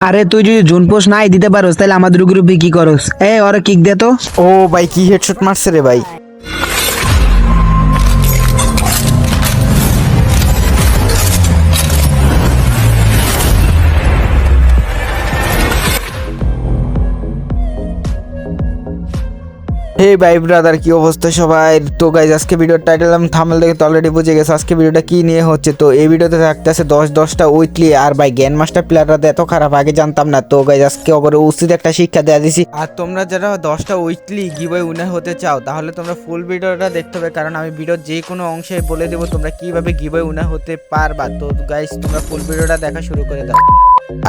আরে তুই যদি জুন পোস্ট নাই দিতে পারোস, তাহলে আমাদের গ্রুপে কি করস? এ, ওরা কিক দে তো। ও ভাই, কি হেডশট মারছে রে ভাই? হে ভাই ব্রাদার, কি অবস্থা সবাই? তো গাইজ আজকে ভিডিওর টাইটেল আমি থামেল দেখে তো অলরেডি বুঝে গেছে আজকে ভিডিওটা কি নিয়ে হচ্ছে। তো এই ভিডিওতে থাকতেছে দশ, দশটা উইকলি আর ভাই গ্যান মাস্টার প্লেয়াররা এত খারাপ, আগে জানতাম না। তো গাইজ আজকে ওপরে উচিত একটা শিক্ষা দেওয়া দিছি। আর তোমরা যারা দশটা উইকলি গিভওয়ে উইনার হতে চাও, তাহলে তোমরা ফুল ভিডিওটা দেখতে হবে। কারণ আমি ভিডিওর যে কোনো অংশে বলে দেবো তোমরা কীভাবে গিভওয়ে উইনার হতে পারবা। তো গাইজ তোমরা ফুল ভিডিওটা দেখা শুরু করে দাও।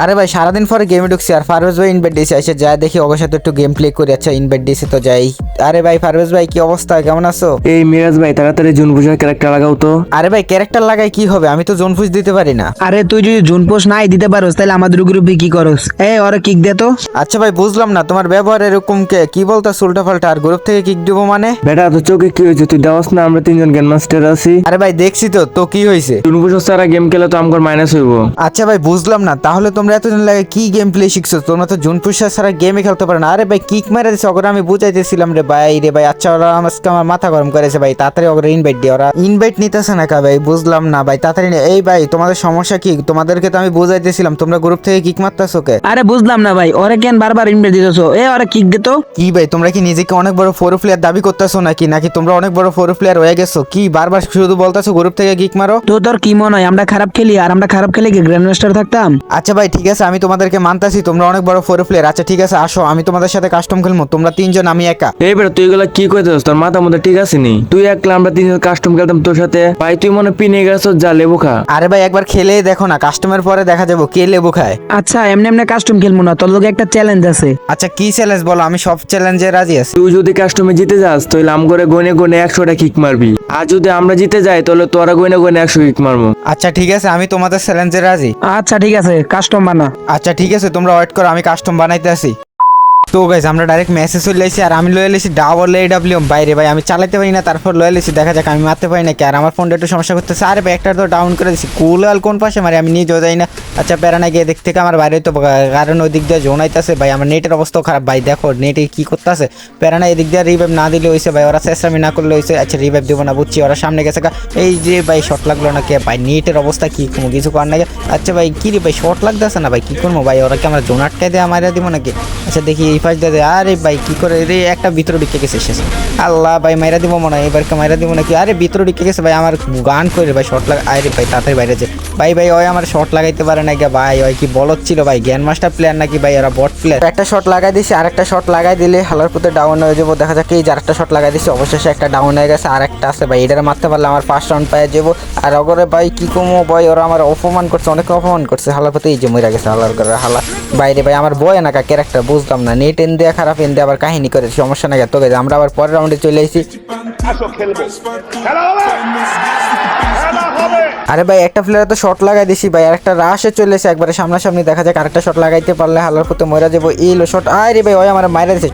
আরে ভাই, সারাদিন পরে গেমে ঢুকছি। আর ফারভেজ ভাই ইনভাইট দিয়েছে এসে যা দেখি অবশ্যই একটু গেম প্লে করে। আচ্ছা ইনভাইট দিয়েছে তো যাই। আরে ভাই ফারভেজ ভাই কি অবস্থা? কেমন আছো? এই মিরাজ ভাই তাড়াতাড়ি জুন পূজার ক্যারেক্টার লাগাও তো। আরে ভাই ক্যারেক্টার লাগাই কি হবে? আমি তো জোন ফুজ দিতে পারি না। আরে তুই যদি জুন পোস্ট নাই দিতে পারোস তাহলে আমাদের গ্রুপে কি করস? এ ওরা কিক দে তো। আচ্ছা ভাই বুঝলাম না তোমার ব্যবহার এরকম কে? কি বলতো উল্টা পাল্টা আর গ্রুপ থেকে কিক দিব মানে? বেটা তো চোখে কি হয়েছে? তুই দেওয়াস না আমরা তিনজন গেম মাস্টার আছি। আরে ভাই দেখছি তো তো কি হয়েছে? জুন পূজা সারা গেম খেলে তো আমার মাইনাস হইব। আচ্ছা ভাই বুঝলাম না তাহলে তোমরা এতদিন লাগে কি গেম প্লে শিখছো? তোমরা তো জুন পুষা ছাড়া গেমে খেলতে পারো না। আরে ভাই কিক মেরে দিছে ওগুলো আমি বুঝাইতেছিলাম রে ভাই রে ভাই আচ্ছা ওরা আজকে আমার মাথা গরম করেছে ভাই তাড়াতাড়ি ওগুলো ইনভাইট দিয়ে ওরা ইনভাইট নিতেছে না কা ভাই বুঝলাম না ভাই তাড়াতাড়ি এই ভাই তোমাদের সমস্যা কি? তোমাদেরকে তো আমি বুঝাইতেছিলাম তোমরা গ্রুপ থেকে কিক মারতেছো কে? আরে বুঝলাম না ভাই ওরা কেন বারবার ইনভাইট দিতেছো? এ ওরা কিক দে তো। কি ভাই তোমরা কি নিজেকে অনেক বড় ফোর প্লেয়ার দাবি করতেছো নাকি? নাকি তোমরা অনেক বড় ফোর প্লেয়ার হয়ে গেছো? কি বারবার শুধু বলতেছো গ্রুপ থেকে কিক মারো? তো তোর কি মনে হয় আমরা খারাপ খেলি আর আমরা খারাপ খেলে কি গ্র্যান্ড মাস্টার থাকতাম? আচ্ছা ভাই ঠিক আছে আমি তোমাদেরকে মানতাছি তোমরা অনেক বড় ফোর প্লেয়ার আচ্ছা ঠিক আছে আসো আমি তোমাদের সাথে কাস্টম খেলব তোমরা তিনজন আমি একা। এই বেটা তুই এগুলা কি কইতেছিস? তোর মাথা মধ্যে ঠিক আছে নি? তুই একলা আমরা তিনজন কাস্টম খেলতাম তোর সাথে। ভাই তুই মনে পিনে গেছ যা লেবু খা। আরে ভাই একবার খেলে দেখো না কাস্টমের পরে দেখা যাব কে লেবু খায়। আচ্ছা এমনি এমনি কাস্টম খেলব না তোর লোকে একটা চ্যালেঞ্জ আছে। আচ্ছা কি চ্যালেঞ্জ বলো? আমি সব চ্যালেঞ্জে রাজি আছি। তুই যদি কাস্টমে জিতে যাস তাহলে আম করে গনে গনে একশোটা কিক মারবি। আর যদি আমরা জিতে যাই তাহলে তোরা গনে গনে একশো কিক মারবো। আচ্ছা ঠিক আছে আমি তোমাদের চ্যালেঞ্জে রাজি। আচ্ছা ঠিক আছে কাস্টম বানা। আচ্ছা ঠিক আছে তোমরা ওয়েট করো আমি কাস্টম বানাইতে আসি। তো গাইজ আমরা ডাইরেক্ট মেসেজ চলে এসেছি আর আমি লয়ে এসেছি ডাবল এ ডাব্লিউ বাইরে ভাই, আমি চালাতে পারি না, তারপর লয়ে এসেছি, দেখা যাক আমি মারতে পারি না কি আর আমার ফোনটা একটু সমস্যা করতেছে। আর ভাই, একটা তো ডাউন করে দিচ্ছি কুলাল কোন পাশে? মারি, আমি নিজেও যাই না। আচ্ছা প্যারানা গিয়ে দিক থেকে আমার বাইরে তো, কারণ ওই দিক দিয়ে জোনাইতেছে ভাই, আমার নেটের অবস্থাও খারাপ। ভাই, দেখো নেটে কি করতেছে? প্যারানা এদিক দিয়ে রিভাইভ না দিলে হয়েছে ভাই, ওরা চেষ্টামি না করলে হয়েছে আচ্ছা রিভাইভ দেবো না, বুঝছি, ওরা সামনে গেছে। এই যে ভাই শর্ট লাগল না কে ভাই নেটের অবস্থা কী? কোনো কিছু করার নাই। আচ্ছা ভাই, কি রে ভাই শর্ট লাগতেছে না ভাই? কী করব ভাই? ওরা কি আমরা জোন আটকাই দিয়ে মারা দিব নাকি? আচ্ছা দেখি এই পাশ দিয়ে দে। আরে ভাই, কি করে রে? একটা ভিতরে ঢুকে গেছে শেষ। আল্লাহ ভাই, মাইরা দিব মনে হয়? এবারকে মাইরা দিব নাকি? আরে, ভিতরে ঢুকে গেছে ভাই, আমার গান করে ভাই শর্ট লাগা আরে ভাই, তাড়াতাড়ি বাইরে যে। ভাই ভাই, ওই আমার শর্ট লাগাইতে পারে নাকি ভাই, ওই কি বলত ছিল ভাই গ্যান মাস্টার প্লেয়ার নাকি ভাই, ওরা বট প্লেয়ার একটা শট লাগাই দিছি আর একটা শট লাগাই দিলে হালার পুতে ডাউন হয়ে যাব। দেখা যাক এই যে আরেকটা শট লাগাই দিছি, অবশেষে একটা ডাউন হয়ে গেছে আর একটা আছে ভাই, এটারে মারতে পারলে আমার ফার্স্ট রাউন্ড পেয়ে যাব। আর অগরে ভাই, কি কমো ভাই, ওরা আমার অপমান করছে, অনেক অপমান করছে, হালার পুতে এই যে মরে গেছে, হালার হালা। বাইরে ভাই, আমার বয় না ক্যারেক্টার বুঝলাম না। নেট এন দেয়া খারাপ এন দিয়ে আবার কাহিনী করে সমস্যা নাকি তো গেছে আমরা আবার পরের রাউন্ডে চলে এসেছি আসো আরে ভাই একটা প্লেয়ার তো শট লাগাই দিছি ভাই আর একটা রাশে চলে এসে একবারে সামনাসামনি দেখা যাক আরেকটা শট লাগাইতে পারলে হালার পুতে মরে যাব। লো শট আরে ভাই ওই আমার মাইরা দিছে।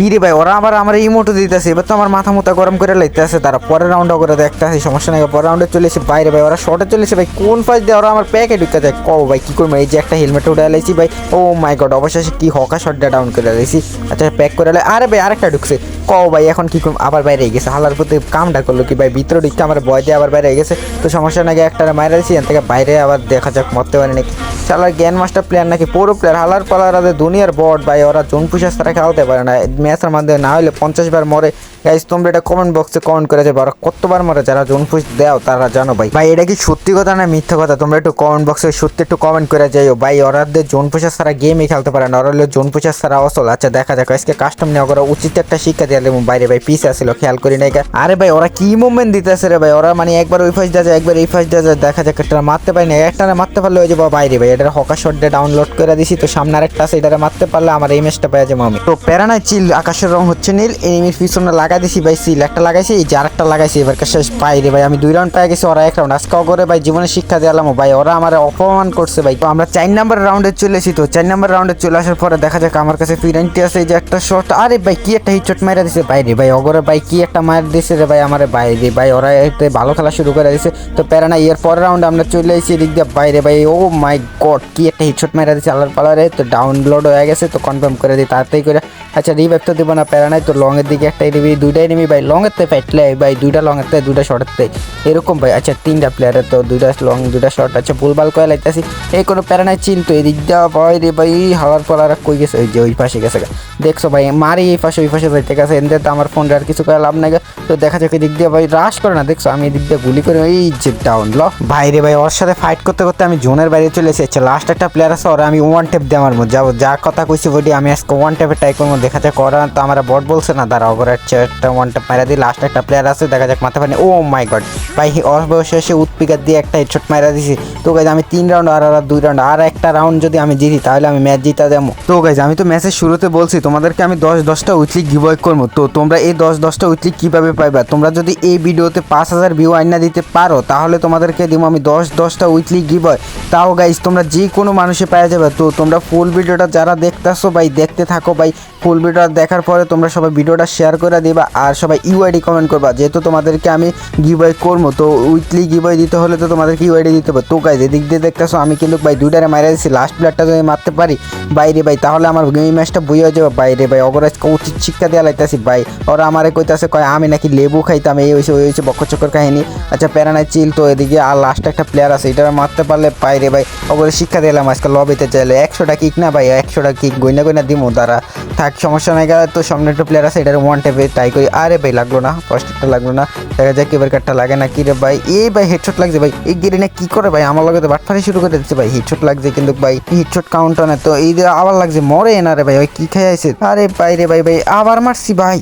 কি রে ভাই? ওরা আবার আমার ইমোটো দিতেছে। এবার তো আমার মাথা মুথা গরম করে লাইতেছে। তারা পরের রাউন্ডে করে দেখতে আসি সমস্যা নাই। পরের রাউন্ডে চলে এসে বাইরে ভাই, ওরা শর্টে চলে এসে ভাই, কোন পাশ দিয়ে ওরা আমার প্যাকে ঢুকে যায়? কও ভাই, কি করব? এই যে একটা হেলমেট উঠে লাইছি ভাই। ও মাই গড অবশেষে কি হকা শটটা ডাউন করে লাইছি। আচ্ছা প্যাক করে লাই আরে ভাই, আরেকটা ঢুকছে। কও ভাই, এখন কি করব? আবার বাইরে গেছে। হালার প্রতি কামটা করল কি ভাই? ভিতরে ঢুকতে আমার বয় দিয়ে আবার বাইরে গেছে। তো সমস্যা নাকি একটা মাইরা দিছি, এখান থেকে বাইরে আবার দেখা যাক, মরতে পারে নাকি। শালার জ্ঞান মাস্টার প্লেয়ার নাকি পুরো প্লেয়ার হালার পালার আদের দুনিয়ার বট ভাই, ওরা জোন পুষাস তারা খেলতে পারে না। ম্যাচের মাধ্যমে না হলে পঞ্চাশ বার মরে। গাইজ তোমরা এটা কমেন্ট বক্সে কমেন্ট করে যাবে, ওরা কতবার মরে যারা জোন পুষ দেও, তারা জানো ভাই। ভাই, এটা কি সত্যি কথা না মিথ্যা কথা? তোমরা একটু কমেন্ট বক্সে সত্যি একটু কমেন্ট করে যাইও। ভাই ওরাদের জোন পুষাস তারা গেমই খেলতে পারে না। ওরা হলো জোন তারা অসল আচ্ছা দেখা যাক, আজকে কাস্টম নেওয়া করা উচিত একটা শিক্ষা দিয়ে দেবো। বাইরে ভাই পিস আসছিল খেয়াল করি নাই গা। আরে ভাই, ওরা কি মুভমেন্ট দিতেছে রে ভাই? ওরা মানে একবার ওই ফার্স্ট যায়, একবার এই ফার্স্ট যায়, দেখা যাক একটা মারতে পারি না, একটা মারতে পারলে ওই যাব। বাইরে ভাই এটা হকা শটটা ডাউনলোড করে দিছি। তো সামনে আরেকটা আছে, এটারে মারতে পারলে আমার এই ম্যাচটা পেয়ে যাব আমি। তো প্যারানায় চিল আকাশের রং হচ্ছে নীল এনিমির পিছনে লাগাই দিছি ভাই সিল একটা লাগাইছি, এই যে আরেকটা লাগাইছি, এবার শেষ পাই রে ভাই। আমি দুই রাউন্ড পাই গেছি, ওরা এক রাউন্ড আজকে করে ভাই জীবনে শিক্ষা দিলাম ভাই, ওরা আমার অপমান করছে ভাই। তো আমরা চার নাম্বার রাউন্ডে চলে এসেছি, তো চার নাম্বার রাউন্ডে চলে আসার পরে দেখা যাক আমার কাছে ফিরেন্টি আছে, এই যে একটা শট আরে ভাই, কি একটা হিট শট মারা দিছে? ভাই রে ভাই, অগরে ভাই, কি একটা মার দিছে রে ভাই আমার? ভাই রে ভাই, ওরা ভালো খেলা শুরু করে দিছে। তো প্যারা না এর পরের রাউন্ড আমরা চলে এসেছি, এদিক দিয়ে বাইরে ভাই, ও মাই গড কি একটা হিটশট মেরা দিচ্ছে আল্লাহর পালারে, তো ডাউনলোড হয়ে গেছে, তো কনফার্ম করে দিই তাড়াতাড়ি করে। আচ্ছা রিভাইভ তো দেবো না, প্যারা নাই, তো লং এর দিকে একটা এনিমি দুইটা এনিমি ভাই লং এর তে ফাইটলে ভাই, দুইটা লং তে, দুইটা শর্ট তে। এরকম ভাই আচ্ছা তিনটা প্লেয়ারের তো দুইটা লং দুইটা শর্ট আচ্ছা ভুলভাল করে লাইতেছি। এই কোনো প্যারা নাই চিন তো এদিক দেওয়া ভাই রে ভাই হাওয়ার পালারা কই গেছে? ওই যে, ওই পাশে গেছে। দেখছ ভাই, মারি এই পাশে, ওই পাশে যাইতে গেছে, এনতে তো আমার ফোনটা আর কিছু করে লাভ নাই। তো দেখা যাক এদিক দিয়ে ভাই রাশ করে না, দেখছ, আমি এদিক দিয়ে গুলি করে এই যে ডাউন ল। ভাই রে ভাই, ওর সাথে ফাইট করতে করতে আমি জোনের বাইরে চলে এসেছি। লাস্ট একটা প্লেয়ার আছে, ওরা আমি ওয়ান টেপ দিয়ে মধ্যে যাব যা কথা কইছি বডি আমি আজকে ওয়ান টেপে ট্রাই করব, দেখা যাক ওরা তো আমার বট বলছে না তারা ওগর একটা ওয়ান টেপ মারা দিই লাস্ট একটা প্লেয়ার আছে, দেখা যাক মাথা পানি ও মাই গড ভাই অবশেষে উৎপিকার দিয়ে একটা হেডশট মারা দিছি। তো গাইজ আমি তিন রাউন্ড আর আর দুই রাউন্ড আর একটা রাউন্ড যদি আমি জিতি, তাহলে আমি ম্যাচ জিতা দেবো। তো গাইজ আমি তো ম্যাচের শুরুতে বলছি, তোমাদেরকে আমি দশ, দশটা উইকলি গিভওয়ে করব। তো তোমরা এই দশ, দশটা উইকলি কীভাবে পাইবা? তোমরা যদি এই ভিডিওতে পাঁচ হাজার ভিউ আইনা দিতে পারো, তাহলে তোমাদেরকে দিব আমি দশ, দশটা উইকলি গিভওয়ে তাও গাইজ তোমরা যে কোনো মানুষে পাওয়া যাবে। তো তোমরা ফুল ভিডিওটা যারা দেখতেছো ভাই, দেখতে থাকো ভাই ফুল ভিডিওটা দেখার পরে তোমরা সবাই ভিডিওটা শেয়ার করে দিবা আর সবাই ইউআইডি কমেন্ট করবা। যেহেতু তোমাদেরকে আমি গিভওয়ে করব, তো উইকলি গিভওয়ে দিতে হলে তো তোমাদেরকে ইউআইডি দিতে হবে। তো গাইজ এদিক দিয়ে দেখতেছো, আমি কিন্তু ভাই দুইটারে মারা দিচ্ছি লাস্ট প্লেয়ারটা যদি মারতে পারি বাইরে ভাই, তাহলে আমার এই ম্যাচটা বই হয়ে যাবে। বাইরে ভাই, অগরাজ উচিত শিক্ষা দেওয়া লাইতেছি ভাই। ওরা আমারে কইতাছে, কয়, আমি নাকি লেবু খাইতাম, এই হয়েছে ওই হয়েছে বক্ষ চক্কর কাহিনী। আচ্ছা প্যারানাই চিল তো এদিকে, আর লাস্ট একটা প্লেয়ার আছে এটা মারতে পারলে বাইরে ভাই অগরে শিক্ষা দিলাম আজকে লবিতে চাইলে। একশোটা কিক না ভাই, একশোটা কিক গইনা গইনা দিমো তারা থাক, সমস্যা নাই গেলে তো সামনে একটা প্লেয়ার আছে, এটার ওয়ান টেপে তাই করি। আরে ভাই, লাগল না ফার্স্ট একটা লাগল না। দেখা যাক এবার কাটটা লাগে না কি রে ভাই। এই ভাই হেডশট লাগছে ভাই। এই গেরি না কি করে ভাই? আমার লগে তো বাটফারি শুরু করে দিচ্ছে ভাই। হেডশট লাগছে কিন্তু ভাই হেডশট কাউন্ট না, তো এই আবার লাগছে, মরে না রে ভাই। ওই কি খেয়ে আছে আরে ভাই রে ভাই ভাই, আবার মারছি ভাই।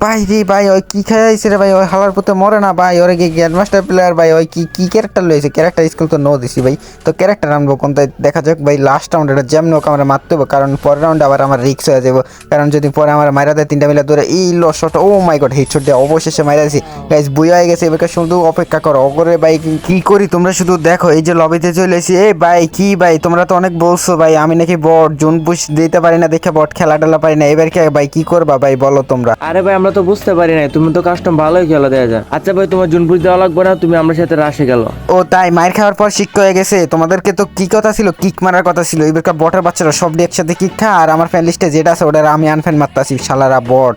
ভাই রে ভাই, ওই কি খেয়ে আইছে রে ভাই? ওই হালার পুতে মরে না ভাই। ওরে কি গ্র্যান্ড মাস্টার প্লেয়ার ভাই? ওই কি কি ক্যারেক্টার লইছে ক্যারেক্টার স্কুল তো নো দিছি ভাই। তো ক্যারেক্টার আনব কোন তাই দেখা যাক ভাই লাস্ট রাউন্ড এটা যেমন হোক আমরা মারতে হবে কারণ পরের রাউন্ডে আবার আমার রিক্স হয়ে যাব কারণ যদি পরে আমার মাইরা দেয় তিনটা মিলে ধরে এই low shot oh my god headshot দিয়ে অবশেষে মাইরা দিছি। গাইজ বুয়া হয়ে গেছে, এবার শুধু অপেক্ষা করো। অগরে ভাই, কি- কি করি তোমরা শুধু দেখো, এই যে লবিতে চলে এসেছি এই ভাই, কি ভাই? তোমরা তো অনেক বলছো ভাই, আমি নাকি বট জুন পুশ দিতে পারি না, দেখে বট খেলা টেলা পারি না। এবার কি ভাই, কি করবা ভাই, বলো তোমরা? আরে ভাই, আমরা তো বুঝতে পারি নাই, তুমি তো কাস্টম ভালোই খেলা দেয়া যায় আচ্ছা ভাই, তোমার জুনপুর দেওয়া লাগবে না, তুমি আমার সাথে রাশে গেল ও তাই, মায়ের খাওয়ার পর শিক হয়ে গেছে। তোমাদেরকে তো কি কথা ছিল? কিক মারার কথা ছিল। এবার বটের বাচ্চারা সব একসাথে কিক খা, আর আমার ফ্যান লিস্টে যেটা আছে ওটা আমি আনফ্যান মারতাছি, শালারা বট।